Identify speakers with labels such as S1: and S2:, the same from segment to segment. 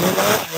S1: you know?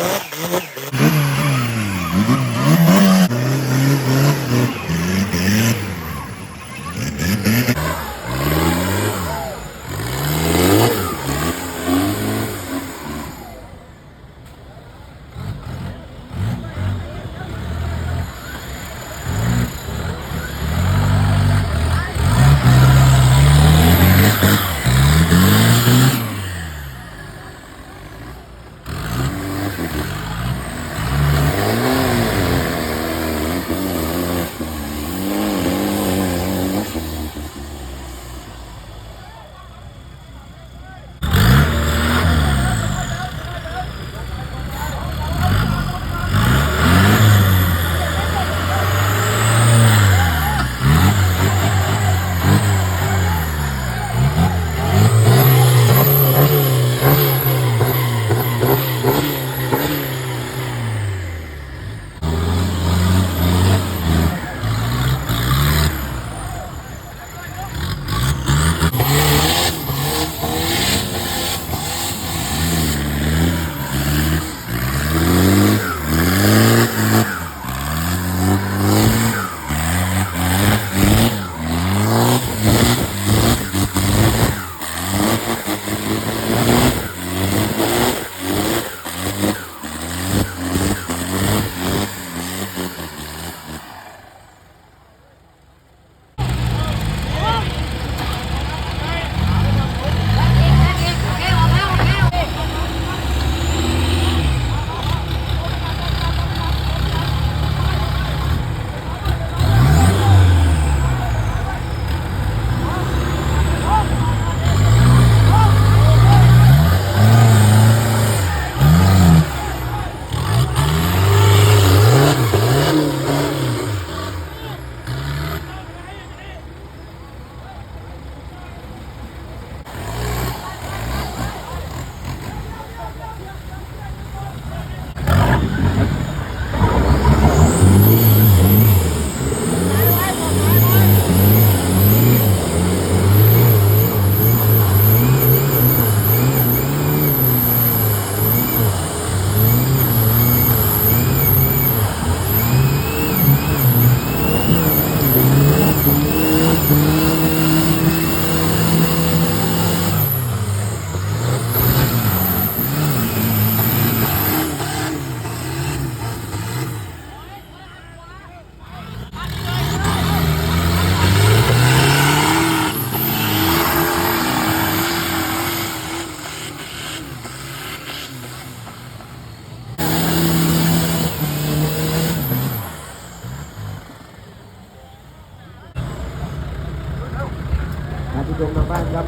S1: ผู้ชมทางบ้านครับ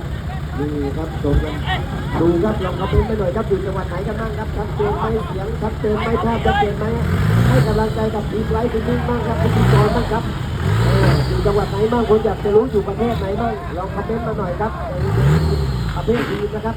S1: นี่ครับชมกันดูครับลองคอมเมนต์ไปหน่อยครับอยู่จังหวัดไหนกันบ้างครับชัดเจนไหมเสียงชัดเจนไหมภาพชัดเจนไหมให้กำลังใจกับทีมไลฟ์ทีมนี้บ้างครับทีมจอยบ้างครับอยู่จังหวัดไหนบ้างคนอยากจะรู้อยู่ประเทศไหนบ้างลองคอมเมนต์มาหน่อยครับในประเภททีมนะครับ